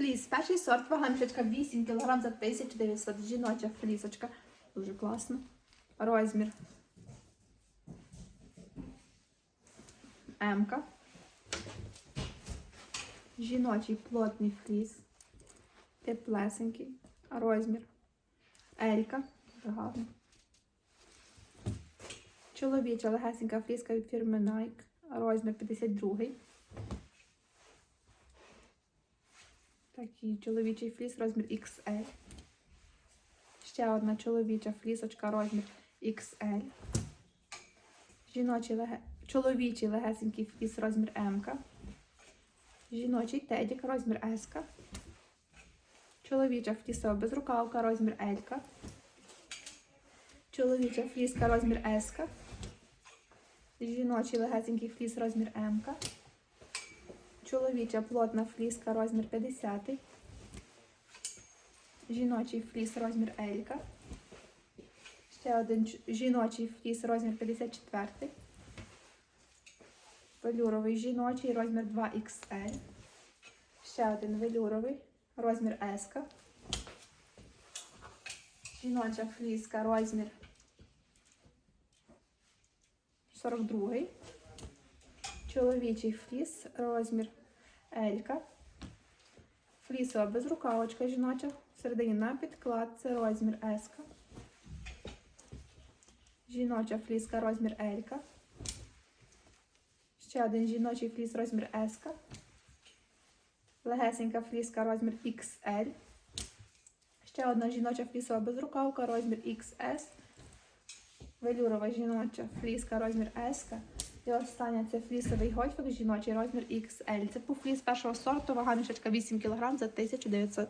Фліс. Перший сорт, вага мішечка 8 кг за 1900. Жіноча флісочка. Дуже класно. Розмір. М-ка. Жіночий плотний фліс. Теплесенький. Розмір. Елька. Дуже гарно. Чоловіча легесенька фліска від фірми Nike. Розмір 52. Такий чоловічий фліс, розмір XL. Ще одна чоловіча флісочка, розмір XL. Жіночий леге... Чоловічий легесенький фліс, розмір М. Жіночий тедік, розмір С. Чоловіча флісова безрукавка, розмір L. Чоловіча фліска, розмір С. Жіночий легесенький фліс, розмір М. Чоловіча плотна фліска, розмір 50. Жіночий фліс, розмір L. Ще один жіночий фліс, розмір 54. Велюровий жіночий, розмір 2XL. Ще один велюровий, розмір S. Жіноча фліска, розмір 42. Чоловічий фліс, розмір Елька. Флісова безрукавочка жіноча. Всередині на підкладці розмір С. Жіноча фліска, розмір Елька. Ще один жіночий фліс, розмір С. Легесенька фліска, розмір XL. Ще одна жіноча флісова безрукавка, розмір XS. Велюрова жіноча фліска, розмір S. І остання це флісовий гольфик, жіночий розмір XL. Це пуфліс першого сорту, вага мішечка 8 кг за 1900.